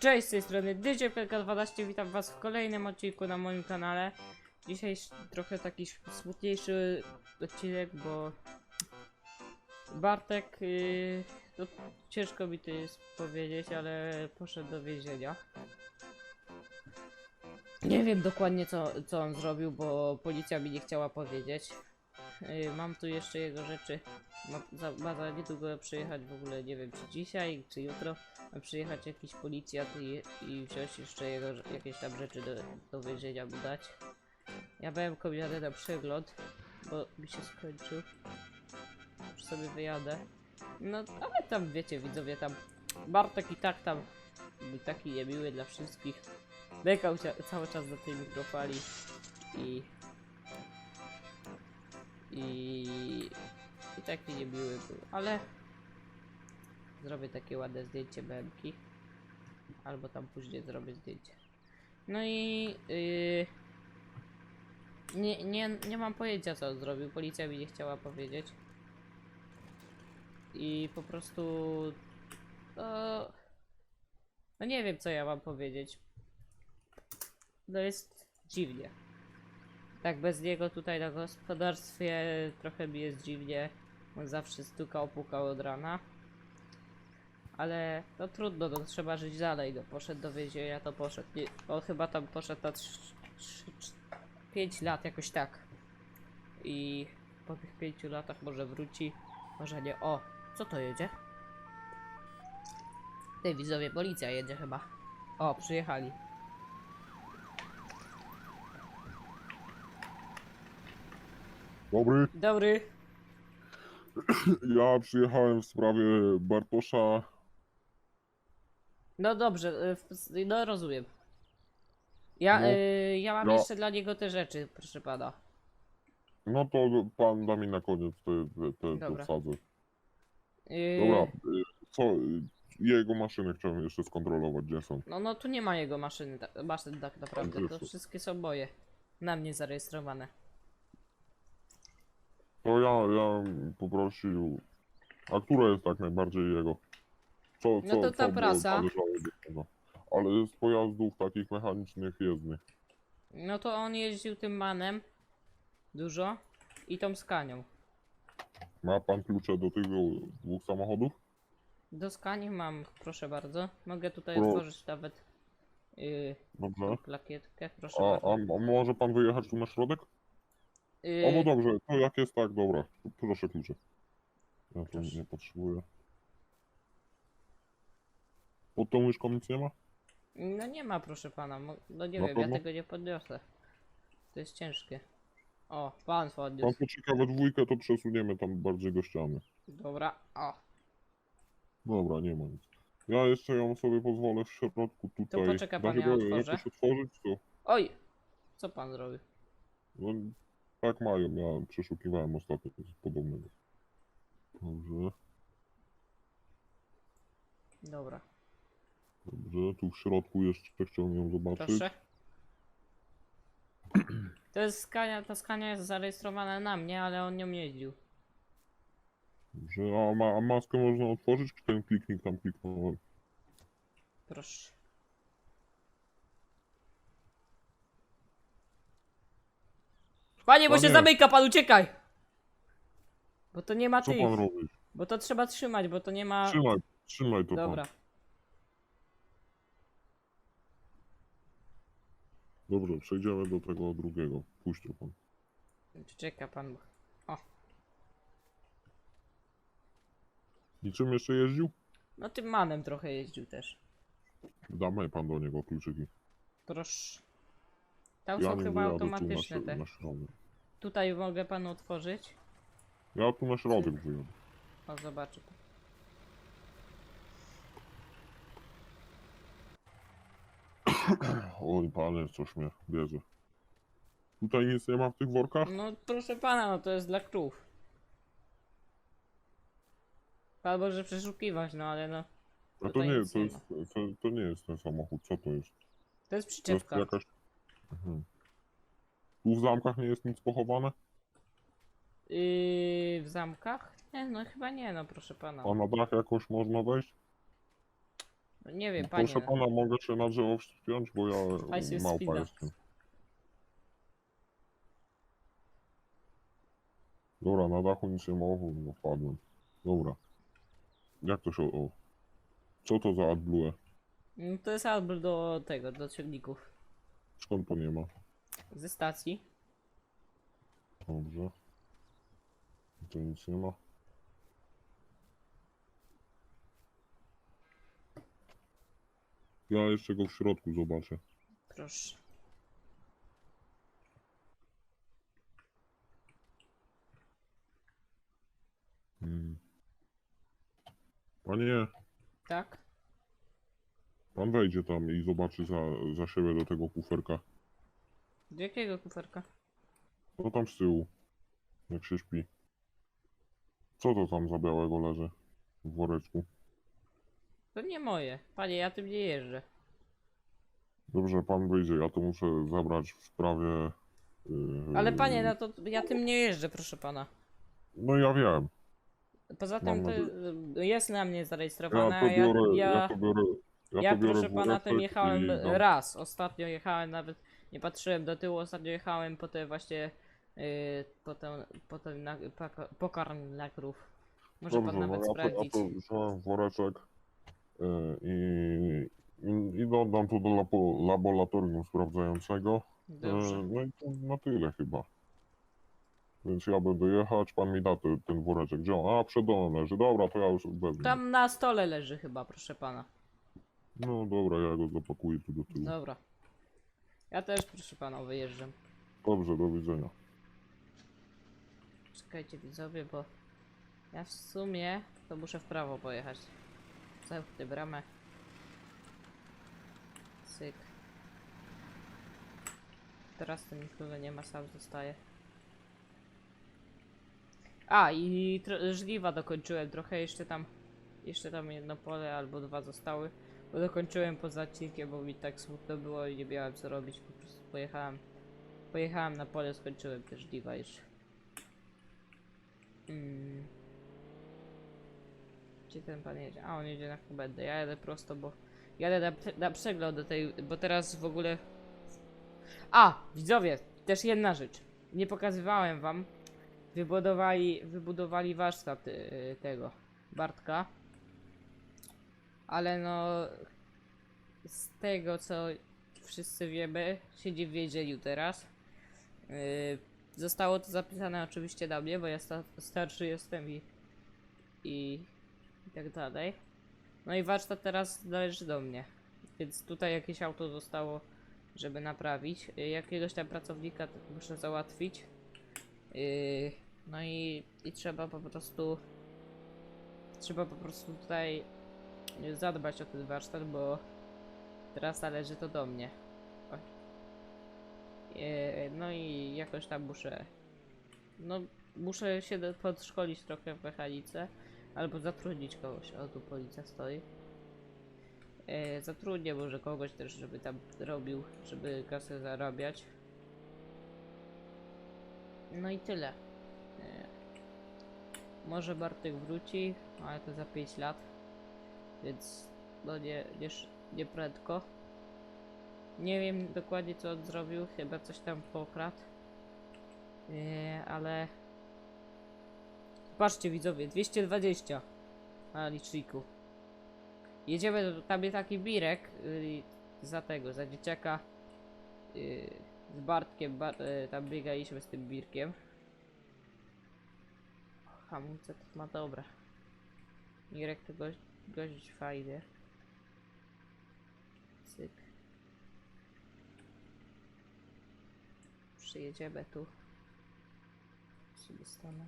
Cześć, z tej strony DJPK12, witam was w kolejnym odcinku na moim kanale. Dzisiaj trochę taki smutniejszy odcinek, bo Bartek, yy, no, ciężko mi to jest powiedzieć, ale poszedł do więzienia. Nie wiem dokładnie co, co on zrobił, bo policja mi nie chciała powiedzieć. Yy, mam tu jeszcze jego rzeczy. Ma za, ma za niedługo przyjechać w ogóle, nie wiem czy dzisiaj, czy jutro. Ma przyjechać jakiś policjant i, i wziąć jeszcze jego jakieś tam rzeczy do, do więzienia mu dać. Ja byłem kobietę na przegląd, bo mi się skończył. Już sobie wyjadę. No, ale tam wiecie, widzowie, tam Bartek i tak tam był taki niemiły dla wszystkich. Bekał się cały czas do tej mikrofali i i i taki niemiły był, ale zrobię takie ładne zdjęcie BMki albo tam później zrobię zdjęcie. No i yy, nie, nie, nie mam pojęcia co on zrobił, policja mi nie chciała powiedzieć. I po prostu no, no nie wiem co ja mam powiedzieć. No jest dziwnie. Tak bez niego tutaj na gospodarstwie trochę mi jest dziwnie. On zawsze stukał, pukał od rana. Ale no trudno, no trzeba żyć dalej. No poszedł do więzienia, to poszedł. Nie, on chyba tam poszedł na 5 lat, jakoś tak. I po tych 5 latach może wróci, może nie. O, co to jedzie? Tej widzowie, policja jedzie chyba. O, przyjechali. Dobry, Dobry. ja przyjechałem w sprawie Bartosza. No dobrze, y, w- no rozumiem. Ja, No, y, ja mam ja- jeszcze dla niego te rzeczy, proszę pana. No to pan da mi na koniec te, te, te, te Dobra. wsadzę. Y, Dobra, y, co? y, Jego maszyny chciałem jeszcze skontrolować, gdzie są. No, no tu nie ma jego maszyny, ta, maszyn tak naprawdę, to wszystkie są moje. Na mnie zarejestrowane. To ja, ja poprosił. A która jest tak najbardziej jego? Co, No co, to ta co prasa. należało do tego? Ale z pojazdów takich mechanicznych jezdnych. No to on jeździł tym manem dużo i tą skanią. Ma pan klucze do tych dwóch samochodów? Do skani mam, proszę bardzo. Mogę tutaj Pro- otworzyć nawet yy, Dobrze. plakietkę, proszę A, a, bardzo. a może pan wyjechać tu na środek? Yy, O, no dobrze, to jak jest tak, dobra. Proszę klucze. Ja to Proszę. nie potrzebuję. Pod tą łyżką nic nie ma? No nie ma, proszę pana. No nie Na wiem, ja pewno? tego nie podniosę. To jest ciężkie. O, pan Pan podniósł. poczeka we dwójkę, to przesuniemy tam bardziej do ściany. Dobra, o. Dobra, nie ma nic. Ja jeszcze ją sobie pozwolę w środku tutaj. poczeka Da pan, ja otworzę. otworzyć, to Oj! Co pan zrobił? no, tak mają. Ja przeszukiwałem ostatnio coś podobnego. Dobrze, Dobra, dobrze. Tu w środku jeszcze chciałbym ją zobaczyć. proszę. To jest skania, ta skania jest zarejestrowana na mnie, ale on nią jeździł. Dobrze, a, ma, a maskę można otworzyć? Czy ten kliknik tam kliknąłem? Proszę. Panie, bo się zamyka, pan uciekaj! Bo to nie ma Co tych. pan robi? Bo to trzeba trzymać, bo to nie ma. Trzymaj, trzymaj to Dobra. pan. Dobrze, przejdziemy do tego drugiego. Puść to pan. Czeka pan. I czym jeszcze jeździł? No tym manem trochę jeździł też. Damy pan do niego kluczyki. Proszę. Tam Ja są chyba automatyczne te. na środek. Tutaj mogę panu otworzyć. Ja tu na środek wyjadę. O, zobaczy pan. Oj panie, coś mnie bierze. Tutaj nic nie ma w tych workach? No proszę pana, no to jest dla krów. Pan może przeszukiwać, no ale no. A to tutaj nie, nic to, nie jest, to, to nie jest ten samochód, co to jest? To jest To jest przyczepka. jakaś... Mhm. Tu w zamkach nie jest nic pochowane? Yy, w zamkach? Nie, no chyba nie, no proszę pana. A na dach jakoś można wejść? No nie wiem, panie. Proszę pana, mogę się na drzewo wspiąć, bo ja się małpa jestem. Dobra, na dachu nic nie ma, o, no wpadłem. Dobra. Jak to się, o. Co to za AdBlue? Mm, To jest albo do tego, do ciągników. Skąd to nie ma? Ze stacji. Dobrze. Tu nic nie ma. Ja jeszcze go w środku zobaczę. Proszę. Hmm. Panie, Tak? pan wejdzie tam i zobaczy za, za siebie do tego kuferka. Do jakiego kuferka? No tam z tyłu, jak się śpi. Co to tam za białego leży w woreczku? To nie moje. Panie, ja tym nie jeżdżę. Dobrze, pan wyjdzie, ja to muszę zabrać w sprawie... Yy, Ale panie, no to ja tym nie jeżdżę, proszę pana. No ja wiem. Poza tym to jest na mnie Ja zarejestrowane, to ja, biorę, ja, ja, to biorę... Ja, ja to biorę proszę pana tym jechałem i dam. raz. Ostatnio jechałem nawet, nie patrzyłem do tyłu, ostatnio jechałem po te właśnie, yy, potem, potem na, paka- pokarm dla krów. Może Dobrze, pan nawet no ja to, ja sprawdzić. to wziąłem woreczek yy, i, i, i oddam to do lapo, laboratorium sprawdzającego. Dobrze. Yy, no i to na tyle chyba. Więc ja będę jechać, pan mi da te, ten woreczek. Gdzie on? A, przed domem leży. Dobra, to ja już wezmę. Tam na stole leży chyba, proszę pana. No dobra, ja go zapakuję tu do tyłu. Dobra. Ja też, proszę pana, wyjeżdżam. Dobrze, do widzenia. Czekajcie widzowie, bo ja w sumie to muszę w prawo pojechać. Zamknę bramę. Cyk. Teraz to nikogo nie ma, sam zostaje. A i żniwa dokończyłem trochę, jeszcze tam jeszcze tam jedno pole albo dwa zostały. Bo dokończyłem poza odcinkiem, bo mi tak smutno było i nie miałem co robić, po prostu pojechałem. Pojechałem na pole, skończyłem też żniwa jeszcze. Mm. Gdzie ten pan jedzie? A on jedzie na komendę. Ja jadę prosto, bo jadę na, na przegląd do tej, bo teraz w ogóle. A! Widzowie, też jedna rzecz. Nie pokazywałem wam. Wybudowali, wybudowali warsztat y, tego Bartka. Ale no. Z tego co wszyscy wiemy, siedzi w więzieniu teraz. Yy, Zostało to zapisane oczywiście na mnie, bo ja sta starszy jestem i, i, i tak dalej. No i warsztat teraz należy do mnie. Więc tutaj jakieś auto zostało, żeby naprawić. Y, Jakiegoś tam pracownika muszę załatwić. Yy, no i, i trzeba po prostu trzeba po prostu tutaj zadbać o ten warsztat, bo teraz należy to do mnie. E, No i jakoś tam muszę. No, muszę się podszkolić trochę w mechanice. Albo zatrudnić kogoś. O, tu policja stoi. E, zatrudnię może kogoś też, żeby tam robił, żeby kasę zarabiać. No i tyle. E, może Bartek wróci, ale to za 5 lat. Więc no nie, nie, nie prędko. Nie wiem dokładnie co on zrobił, chyba coś tam pokradł. Yy, ale... Patrzcie widzowie, 220 na liczniku. Jedziemy, do- tam jest taki birek yy, za tego, za dzieciaka yy, z Bartkiem, Bar yy, tam biegaliśmy z tym birkiem. Hamulce to ma dobre. Mirek to gość fajny. Cyk. Przyjedziemy tu. Sobie stanę.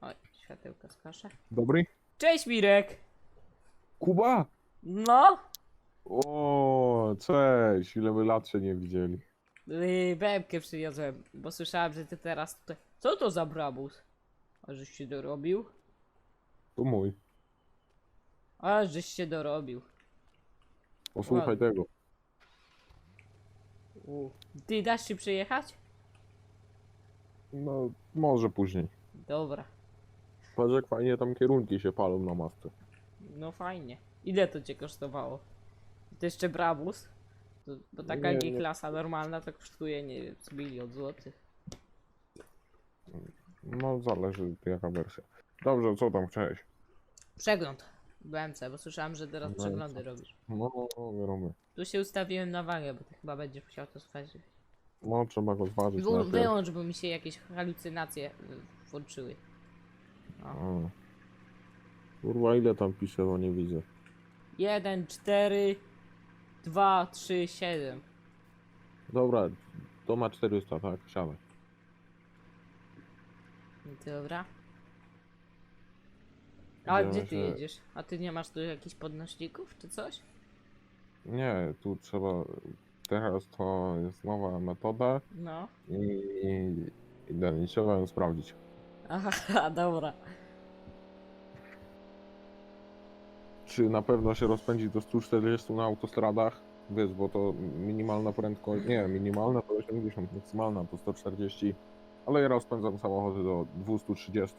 Oj, światełka skacze. Dobry? Cześć Mirek! Kuba? No! O, cześć, ile by lat się nie widzieli. Yy, Bębkę przywiozłem, bo słyszałem, że ty teraz tutaj... Co to za brabus? A żeś się dorobił? To mój. A żeś się dorobił. Posłuchaj Ładnie. tego. U. Ty dasz się przyjechać? No, może później. Dobra. Patrz jak fajnie tam kierunki się palą na masce. No fajnie. Ile to cię kosztowało? To jeszcze Brabus? To, bo taka Nie, nie. klasa normalna to kosztuje, nie wiem, z milion złotych. No zależy jaka wersja. Dobrze, co tam chciałeś? Przegląd BMC, bo słyszałem, że teraz BMC. przeglądy robisz. No, no wiadomo. Tu się ustawiłem na wagę, bo ty chyba będziesz musiał to zważyć. No trzeba go zważyć Wy, najpierw. wyłącz, bo mi się jakieś halucynacje y, włączyły. A. Kurwa, ile tam pisze, bo nie widzę. 1, 4, 2, 3, 7. Dobra, to ma 400, tak? Siadaj. Dobra. A gdzie ty jedziesz? A ty nie masz tu jakichś podnośników czy coś? Nie, tu trzeba... Teraz to jest nowa metoda No. i, i, i trzeba ją sprawdzić. Aha, dobra. Czy na pewno się rozpędzi do 140 na autostradach? Wiesz, bo to minimalna prędkość, nie, minimalna to 80, maksymalna to 140, ale ja rozpędzam samochody do 230,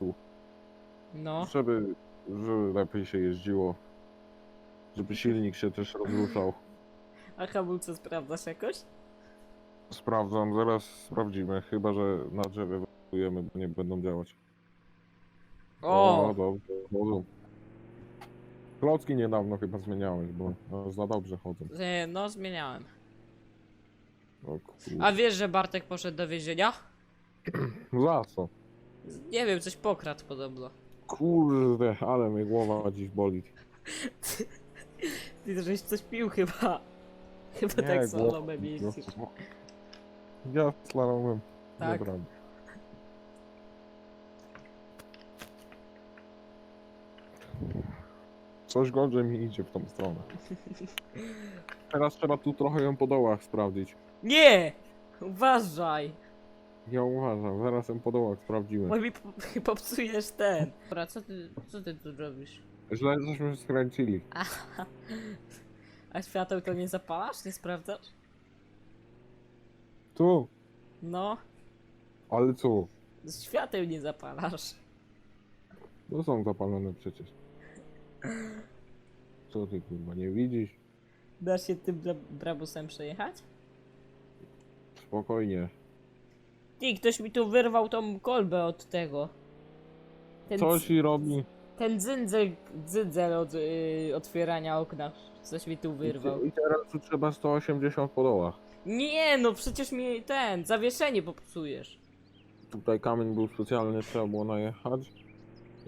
No. żeby, żeby lepiej się jeździło, żeby silnik się też rozruszał. A hamulce sprawdzasz jakoś? Sprawdzam, zaraz sprawdzimy, chyba że na drzewie wylądujemy, bo nie będą działać. O! dobrze, chodzą. Klocki niedawno chyba zmieniałeś, bo no, za dobrze chodzą. E, No, zmieniałem. O, kur... A wiesz, że Bartek poszedł do więzienia? Za co? Nie wiem, coś pokradł podobno. Kurde, ale mnie głowa dziś boli. Ty żeś coś pił chyba. Chyba Nie, tak głowa prostu. Ja slalomem. Tak. Dobra. Coś gorzej mi idzie w tą stronę. Teraz trzeba tu trochę ją po dołach sprawdzić. Nie! Uważaj! Ja uważam, zaraz ją po dołach sprawdzimy. Bo mi po- popsujesz ten. Dobra, co ty, co ty tu robisz? Źle żeśmy skręcili. A, a świateł to nie zapalasz? Nie sprawdzasz? Tu, No, ale co? świateł nie zapalasz. No są zapalone przecież. Co ty kurwa, nie widzisz? Dasz się tym bra brabusem przejechać? Spokojnie. Ty, ktoś mi tu wyrwał tą kolbę od tego. Ten, Co c- ci robi? ten dzyndzel, dzyndzel od y, otwierania okna. Coś mi tu wyrwał. I teraz tu trzeba 180 po dołach. Nie, no przecież mi ten, zawieszenie popsujesz. Tutaj kamień był specjalny, trzeba było najechać.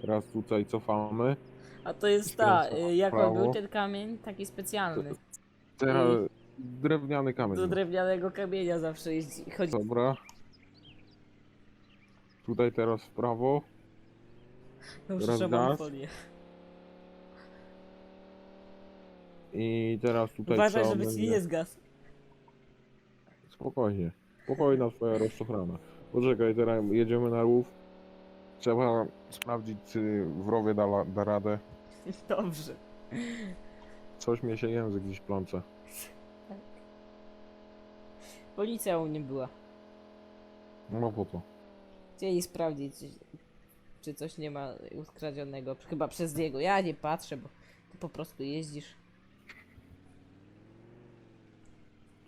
Teraz tutaj cofamy. A to jest Skręcam ta, w y, jak on prawo. był ten kamień, taki specjalny. Teraz drewniany kamień. Do drewnianego kamienia zawsze jeździ, chodzi. Dobra. Tutaj teraz w prawo. Dobrze, teraz że mam gaz. folię. I teraz tutaj Uważaj, trzeba żeby ci będzie- nie zgasł. Spokojnie. Spokojna twoja rozczochrana. Poczekaj, teraz jedziemy na rów. Trzeba sprawdzić, czy w rowie da, la- da radę. Dobrze. Coś mnie się język gdzieś plącze. Policja u mnie była. No po to. Chcieli sprawdzić, czy coś nie ma uskradzionego. Chyba przez niego. Ja nie patrzę, bo ty po prostu jeździsz.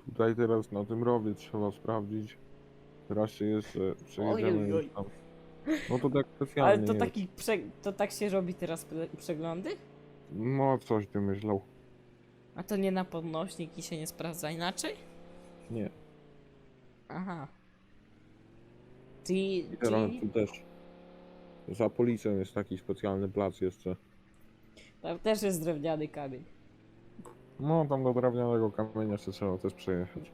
Tutaj teraz na tym rowie trzeba sprawdzić. Teraz się jeszcze przejedziemy Oj, oj, oj. już tam. No to tak specjalnie Ale to jest. taki prze... to tak się robi teraz pre- przeglądy? No coś ty myślał. A to nie na podnośnik i się nie sprawdza inaczej? Nie. Aha. Ty, teraz ty... tu też. Za policją jest taki specjalny plac jeszcze. Tam też jest drewniany kamień. No tam do drewnianego kamienia jeszcze trzeba też przejechać.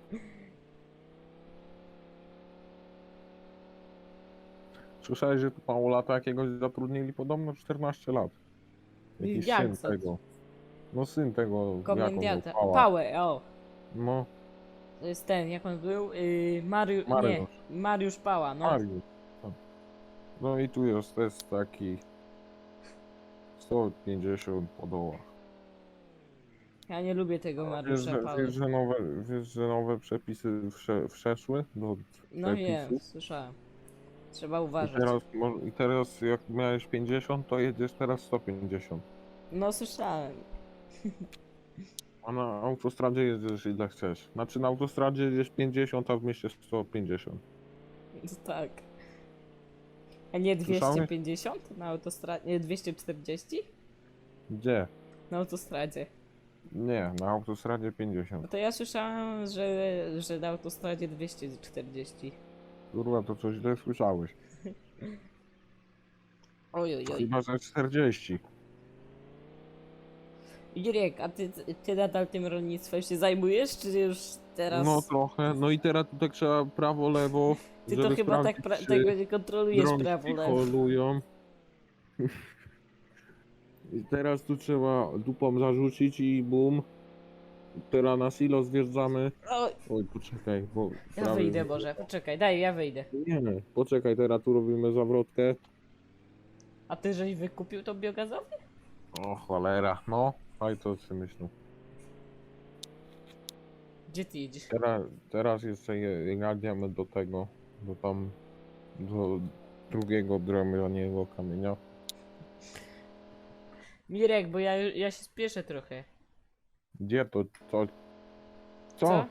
Słyszałeś, że tu mało lata jakiegoś zatrudnili podobno 14 lat. Jakiś Jak syn tego. No syn tego. Komendianta. Pała. Pałę, o. No, To jest ten, jak on był? Yy, Mariusz. Nie, Mariusz. Pała, no. Mariusz. tak. No i tu jest też taki 150 po dołach. Ja nie lubię tego Wiesz, Mariusza że, Pały. wiesz, że nowe, wiesz, że nowe przepisy wsze, wszeszły do No wiem, przepisów? słyszałem. Trzeba I uważać. teraz, mo- I teraz jak miałeś 50, to jedziesz teraz 150. No słyszałem. A na autostradzie jedziesz ile chcesz. Znaczy na autostradzie jedziesz 50, a w mieście 150. Tak. A nie Słyszałeś? 250 na autostradzie? Nie, 240? Gdzie? Na autostradzie. Nie, na autostradzie No 50. to ja słyszałem, że, że na autostradzie 240. Kurwa, to coś źle słyszałeś. Oj, oj, oj. Chyba, że 40. Jurek, a ty, ty nadal tym rolnictwem się zajmujesz, czy już teraz... No trochę. No i teraz tutaj trzeba prawo, lewo. Ty to chyba tak pra- tego nie kontrolujesz prawo lewo. holują. I teraz tu trzeba dupą zarzucić i bum. Teraz na silo zjeżdżamy. Oj, Oj, poczekaj, bo... ja prawie- wyjdę może, poczekaj, daj, ja wyjdę. Nie, poczekaj, teraz tu robimy zawrotkę. A ty żeś wykupił tą biogazownię? O cholera, no. Aj to co myślę. Gdzie ty jedziesz? Teraz, teraz jeszcze je- jadziemy do tego, do tam, do drugiego drewnianego kamienia. Mirek, bo ja, ja się spieszę trochę. Gdzie to, co? Co? Co?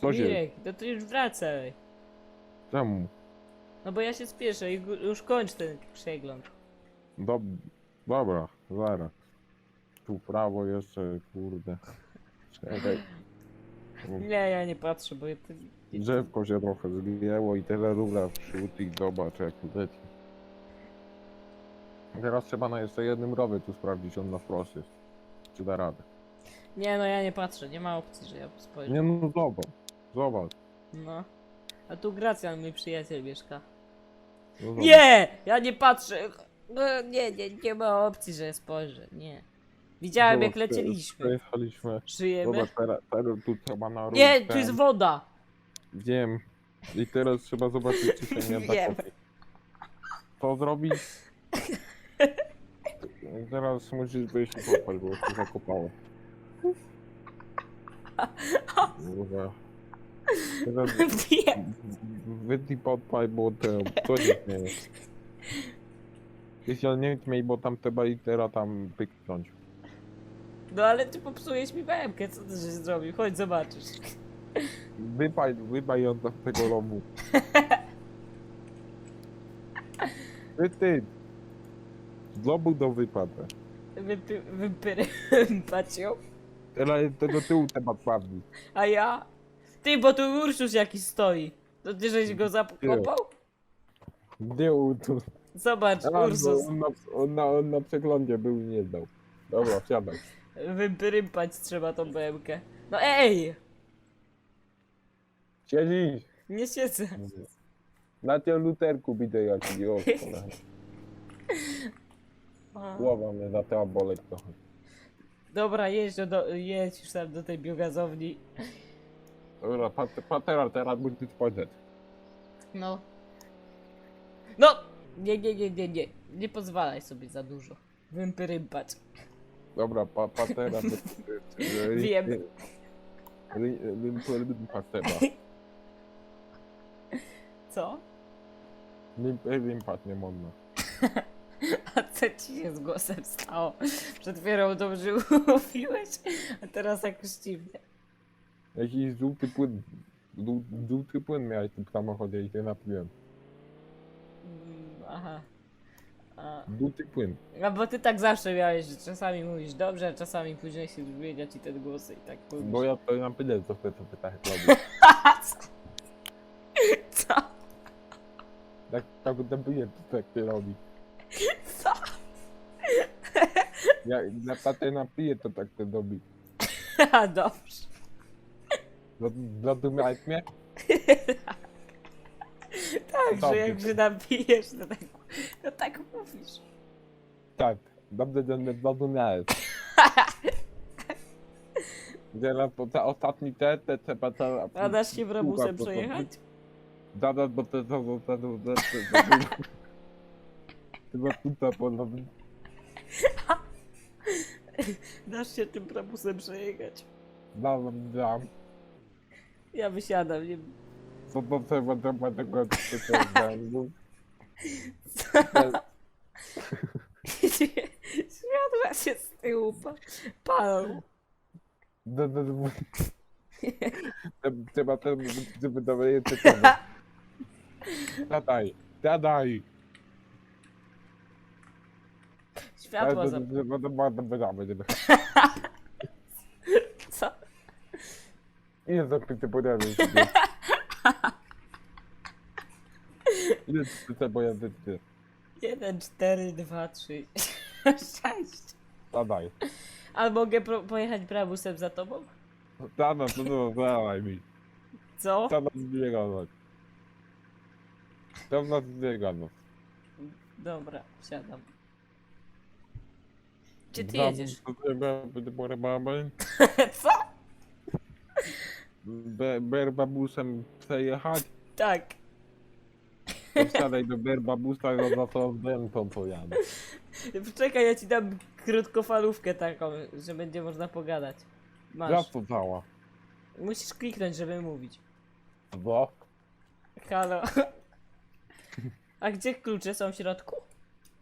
Co się, Mirek, no to już wracaj. czemu? No bo ja się spieszę i gu- już kończ ten przegląd. Dob dobra, zaraz. Tu prawo jeszcze, kurde. Czekaj. Nie, ja nie patrzę, bo ja. Drzewko się trochę zgięło i tyle rubla wśród i zobacz jak leci. Teraz trzeba na jeszcze jednym rowie tu sprawdzić, on na wprost jest. Czy da radę. Nie no, ja nie patrzę, nie ma opcji, że ja spojrzę. Nie no zobacz, zobacz. No. A tu Gracjan, mój przyjaciel, mieszka. No, zobacz. Nie! Ja nie patrzę! No, nie, nie, nie ma opcji, że spojrzę, nie. Widziałem jak lecieliśmy. Przejechaliśmy. Żyjemy? Zobacz, teraz, teraz tu trzeba na Nie, tu jest woda! Wiem. I teraz trzeba zobaczyć, czy się nie Wiem. kopać. Co zrobić? Teraz musisz wyjść i kopać, bo się zakopało. Kurwa. Teraz Wiem. wytnij podpaj, bo to co nie śmieje. Ty się nie śmiej, bo tam trzeba i teraz tam pyknąć. No ale ty popsułeś mi bębkę, co ty żeś zrobił? Chodź zobaczysz. Wypaj, wypaj ją z tego lomu. Ty, ty. Z lomu do wypłatę. Wypy, wypyry, patrzą. Teraz jeszcze do tyłu temat sprawdzić. A ja? Ty, bo tu Ursus jakiś stoi. To ty żeś go zakopał? Gdzie u tu? Zobacz, A, bo Ursus. on, na, on, na, on na przeglądzie był i nie dał. Dobra, wsiadaj. Wyprympać trzeba tą bębkę. No ej! Siedzisz. Nie siedzę. Na tym luterku widzę o, cholera. A. Głowa mnie zaczęła boleć trochę. Dobra, jedź, do, jedź już tam do tej biogazowni. Dobra, pat- patera, teraz musisz spojrzeć. No. No! Nie, nie, nie, nie, nie. Nie pozwalaj sobie za dużo. Wyprympać. Dobra, pa, patera. Wiem. Patera. Co? Limpat nie można. A co ci się z głosem stało? Przed chwilą dobrze mówiłeś, a teraz jakoś dziwnie. Jakiś żółty płyn. żół- Żółty płyn miałeś w samochodzie i się napiłem. Mm, Aha. A, Żółty płyn. a bo ty tak zawsze miałeś, że czasami mówisz dobrze, a czasami później się zmienia ci ten głos i tak mówisz. Bo ja to napiłem, co chcę to pytać. Co? Tak, tak to tak się robi. Co? Jak na patę napiję, to tak się robi. A dobrze. Zrozumiałeś mnie? Tak, że Dobrze. jak się napijesz, to tak, to tak mówisz. Tak, dobrze, zrozumiałeś. Teraz po te ostatni te, te trzeba to... A dasz się brabusem przejechać? Zaraz, bo to to to to Chyba tutaj ponownie. Dasz się tym brabusem przejechać? Dam, dam. Ja wysiadam, nie Co to trzeba, trzeba tego. Światła się z tyłu pa- palą. Trzeba ten, żeby to będzie cytować. Dadaj, dadaj. Światła za... Co? Ile zapyty podjadę Ile te pojazdy ty? Jeden, cztery, dwa, trzy, sześć. Dadaj. A mogę pro- pojechać brabusem za tobą? Dana, to no, dawaj mi. Co? Tam nas gadać. Tam nas gadać. Dobra, wsiadam. Gdzie ty jedziesz? Co? Be- Berbabusem chce jechać? Tak. To wsiadaj do Berbabusa i za to to pojadę. Poczekaj, ja ci dam krótkofalówkę taką, że będzie można pogadać. Masz. to cała. Musisz kliknąć, żeby mówić. Bo? Halo. A gdzie klucze są w środku?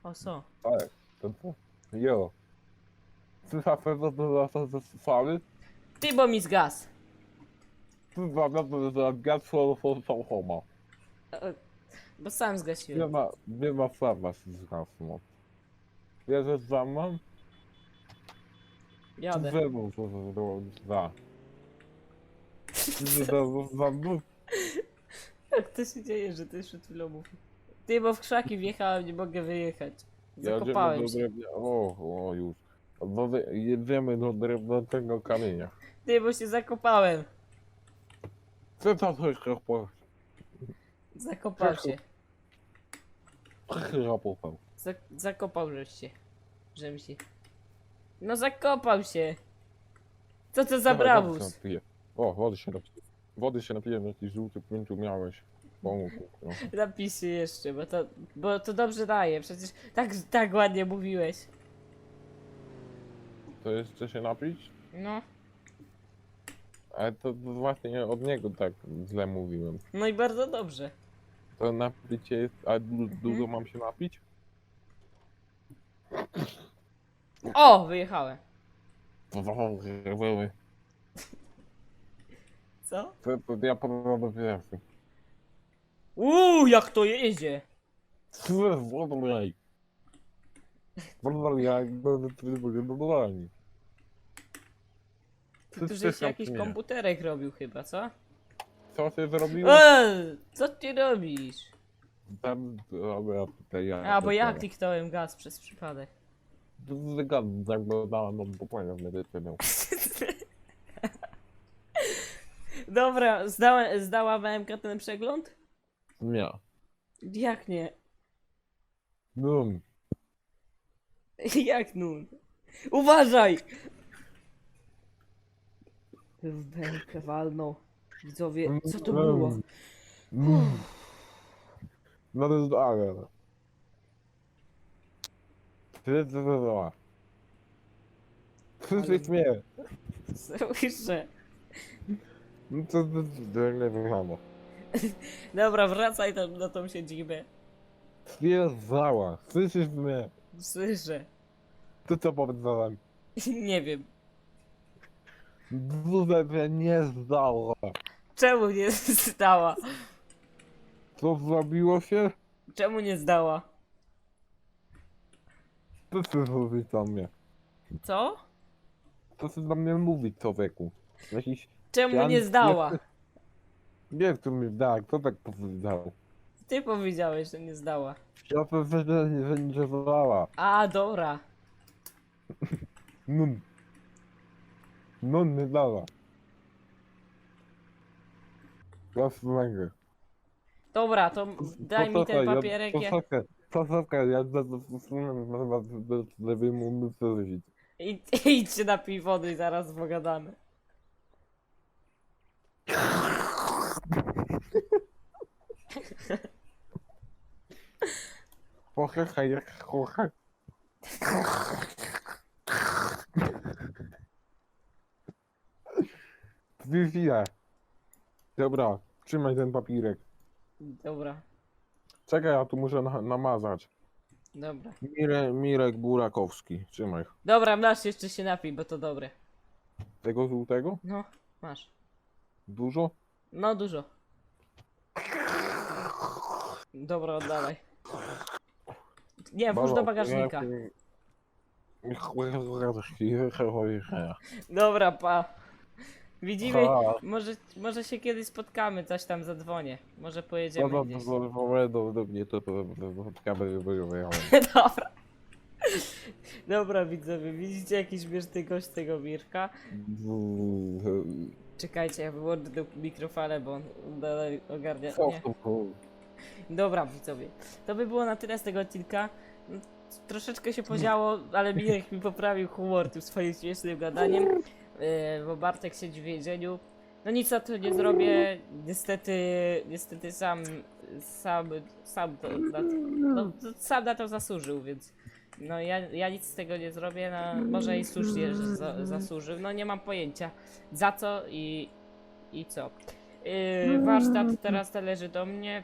O, są. Tak. To co? Jo. Ty za pewno to za to? Ty, bo mi zgas. Ty za pewno za for for for homo. E, Bo sam zgasiłem. nie ma prawa się zgasnąć. Jedziesz za mną? Jadę. Ze mną to to za. Ty za mną? Jak to się dzieje, że ty przed chwilą mówił? Ty, bo w krzaki wjechałem, nie mogę wyjechać. Zakopałem Jedziemy się. O, o już. Wy- jedziemy do drewnianego kamienia. Ty, bo się zakopałem. Co to troszkę po... Zakopał się. Trochę popał. Zak zakopał żeś się. Żem się. No zakopał się. Co to za Dawaj, wody się brabus? napiję. O, wody się napiję. Wody się napiję, jakiś żółty pięciu miałeś. Pomógł. No. Napisz się jeszcze, bo to, bo to dobrze daje. Przecież tak, tak ładnie mówiłeś. To jeszcze się napić? No. Ale to właśnie od niego tak źle mówiłem. No i bardzo dobrze. To napicie jest... A du Mhm. dużo mam się napić? O, wyjechałem. To, to, Co? to, to ja podam do pierwszy. Uuu, jak to jedzie. Wodolej. Wodolej, wodolej. Ty tu żeś jakiś komputerek robił chyba, co? Co ty zrobił? Eee, co ty robisz? Tam, dobra, tutaj ja. A, bo ja kliknąłem gaz przez przypadek. Wygadam, tak bo dałem no bo powiem, że miał. Dobra, zdała, zdała BMK ten przegląd? Nie. Jak nie? No, Jak nun? Uważaj! W belkę walnął. Widzowie, co to było? No to jest ale. Ty to była? Słyszysz mnie? Słyszę. No to nie wygląda. Dobra, wracaj tam na tą siedzibę. Stwierdzała. Słyszysz mnie? Słyszę. To co powiedziałem? Nie wiem. Duże mnie nie zdało. Czemu nie zdała? Co zrobiło się? Czemu nie zdała? Co ty mówisz do mnie? Co? Co ty do mnie mówić, człowieku? Jakiś... Czemu Ja nie nie- zdała? Nie chcę mi tak, kto tak powiedział? Ty powiedziałeś, że nie zdała. Ja powiedziałem, że nie zdała. A, dobra. Nun. Nun nie dała. Dobra, to daj mi ten papierek. Ja... Posłuchaj, posłuchaj, ja żeby mu powiedzieć. Idź, idź się napij wody i zaraz pogadamy. Posłuchaj, jak kocha. Chwilę. Dobra, trzymaj ten papirek. Dobra. Czekaj, ja tu muszę na, namazać. Dobra. Mire, Mirek Burakowski, trzymaj. Dobra, masz jeszcze się napij, bo to dobre. Tego żółtego? No, masz. Dużo? No, dużo. Dobra, oddawaj. Nie, włóż do bagażnika. Dobra, pa. Widzimy, może, może się kiedyś spotkamy, coś tam zadzwonię. Może pojedziemy gdzieś. do mnie to spotkamy, Dobra. Dobra, widzowie, widzicie jakiś śmieszny gość tego Mirka? Czekajcie, ja wyłączę tę mikrofalę, bo on dalej ogarnia. Nie. Dobra, widzowie. To by było na tyle z tego odcinka. No, Troszeczkę się podziało, ale Mirek mi poprawił humor tym swoim śmiesznym gadaniem, yy, bo Bartek siedzi w więzieniu. No nic na to nie zrobię. Niestety, niestety sam, sam, sam, to, na, no, sam na to zasłużył, więc no ja, ja nic z tego nie zrobię. No, może i słusznie, że za, zasłużył. No nie mam pojęcia za co i, i co. Yy, warsztat teraz należy do mnie.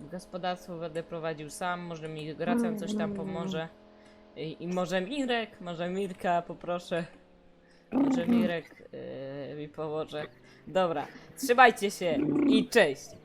Gospodarstwo będę prowadził sam, może mi Gracjan coś tam pomoże. I, I może Mirek, może Mirka poproszę. Może Mirek yy, mi pomoże. Dobra, trzymajcie się i cześć!